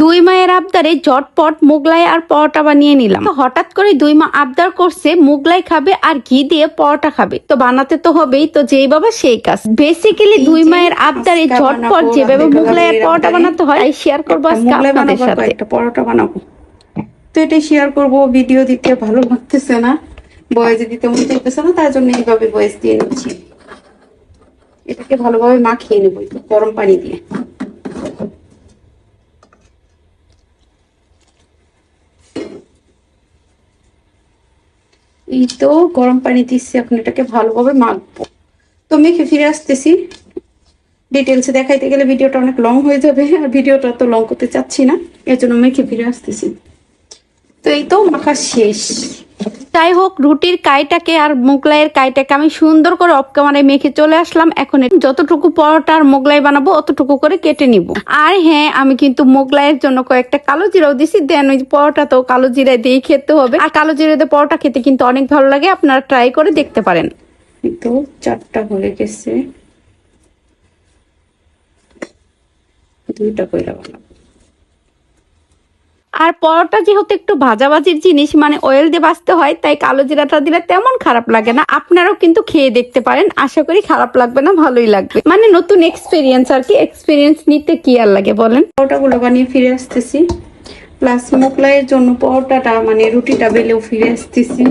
দুই মায়ের আবদারে ঝটপট মোগলাই আর পরোটা বানিয়ে নিলাম। তো হঠাৎ করে দুই মা আবদার করছে মোগলাই খাবে আর ঘি দিয়ে পরোটা খাবে। তো বানাতে তো হবেই তো যেই বাবা সেই কাজ। বেসিক্যালি দুই মায়ের আবদারে ঝটপট যেভাবে মোগলাই আর পরোটা বানাতে হয় শেয়ার করব আজকে আপনাদের সাথে। একটা পরোটা বানাবো। তো এটা শেয়ার করব ভিডিও দিতে ভালো লাগতেছে না। বয়েস দিতে মন চাইতেছে না তার জন্য এইভাবে বয়েস দিয়ে নিচ্ছি। এটাকে ভালোভাবে মাখিয়ে নেব গরম পানি দিয়ে। এই তো গরম পানি দিচ্ছি, এখন এটাকে ভালোভাবে মাখবো। তো মেখে ফিরে আসতেছি। ডিটেলসে দেখাইতে গেলে ভিডিওটা অনেক লং হয়ে যাবে, আর ভিডিওটা তো লং করতে চাচ্ছি না, এর জন্য মেখে ফিরে আসতেছি। তো এই তো, মাখা শেষ। যাই হোক, রুটির কাইটাকে আর মোগলাইয়ের কাইটাকে আমি সুন্দর করে অফ ক্যামেরায় মেখে চলে আসলাম। এখন যতটুকু পরোটা আর মোগলাই বানাবো, অতটুকু করে কেটে নিব। আর হ্যাঁ আমি কিন্তু মোগলাইয়ের জন্য কয়েকটা কালো জিরাও দিছি। দেন ওই পরোটা তো কালো জিরা দিয়ে খেতে হবে। আর কালো জিরা দিয়ে পরোটা খেতে কিন্তু অনেক ভালো লাগে। আপনারা ট্রাই করে দেখতে পারেন। তো চারটা হয়ে গেছে। দুইটা কইরা বানাবো। আর পরোটা যেহেতু একটু ভাজাভাজির জিনিস মানে অয়েল দিয়ে বাঁচতে হয়, তাই কালো জিরাটা দিলে তেমন খারাপ লাগে না। আপনারাও কিন্তু খেয়ে দেখতে পারেন, আশা করি খারাপ লাগবে না, ভালোই লাগবে। মানে নতুন এক্সপিরিয়েন্স আর কি এক্সপিরিয়েন্স নিতে কি আর লাগে বলেন? পরোটাগুলো বানিয়ে ফিরে আসতেছি। প্লাস মোগলাইয়ের জন্য পরোটাটা মানে রুটিটা বেলেও ফিরে আসতেছি।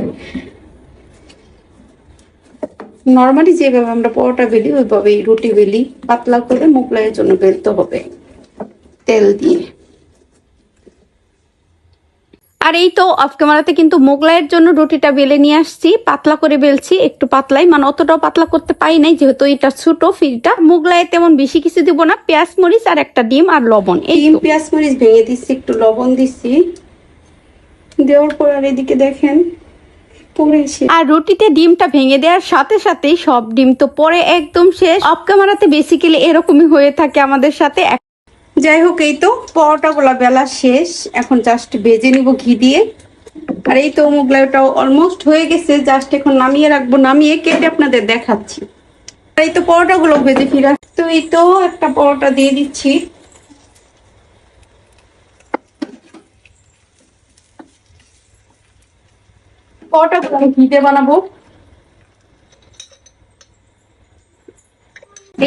নর্মালি যেভাবে আমরা পরোটা বেলি, ওইভাবেই রুটি বেলি। পাতলা করে মোগলাইয়ের জন্য বেলতে হবে। তেল দিয়ে। আর এই তো অফ ক্যামেরাতে কিন্তু মোগলাইয়ের জন্য রুটিটা বেলে নিয়ে আসছি। পাতলা করে বেলছি একটু পাতলাই। মানে অতটাও পাতলা করতে পাই নাই যেহেতু এটা ছোট ফিরটা মোগলাই তেমন বেশি কিছু দিব না পেঁয়াজ মরিচ আর একটা ডিম আর লবণ এই ডিম পেঁয়াজ মরিচ ভেঙে দিচ্ছি একটু লবণ দিচ্ছি দেওয়ার পর আর এদিকে দেখেন আর রুটিতে ডিমটা ভেঙে দেওয়ার সাথে সাথেই সব ডিম তো পরে একদম শেষ। অফ ক্যামেরাতে বেসিক্যালি এরকমই হয়ে থাকে আমাদের সাথে। যাই হোক, এই তো পরোটা গুলা বেলা শেষ। এখন জাস্ট ভেজে নিব ঘি দিয়ে। আর এই তো মোগলাইটাও অলমোস্ট হয়ে গেছে জাস্ট এখন নামিয়ে রাখব, নামিয়ে কেটে আপনাদের দেখাচ্ছি। এই তো পরোটা গুলো ভেজে ফিরা তো এই তো একটা পরোটা দিয়ে দিচ্ছি। পরোটা গুলো আমি ঘি দিয়ে বানাবো।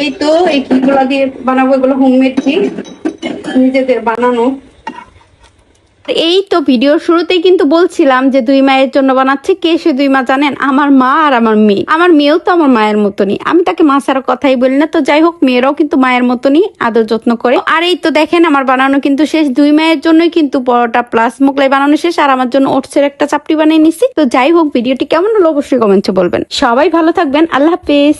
এই তো এই ঘিগুলো দিয়ে বানাবো, এগুলো হোমমেড ঘি। নিজেদের বানানো। এই তো ভিডিওর শুরুতেই কিন্তু বলছিলাম যে দুই মায়ের জন্য বানাচ্ছে। কে সে দুই মা জানেন? আমার মা আর আমার মেয়ে। আমার মেয়েও তো আমার মায়ের মতনই। আমি তাকে মা ছাড়া কথাই বলি না। তো যাই হোক, মেয়েরাও কিন্তু মায়ের মতনই আদর যত্ন করে। আর এই তো দেখেন, আমার বানানো কিন্তু শেষ। দুই মায়ের জন্যই কিন্তু পরোটা প্লাস মোগলাই বানানো শেষ। আর আমার জন্য ওটসের একটা চাপটি বানিয়ে নিছি। তো যাই হোক ভিডিওটি কেমন হলো অবশ্যই কমেন্টে বলবেন। সবাই ভালো থাকবেন। আল্লাহ হাফেজ।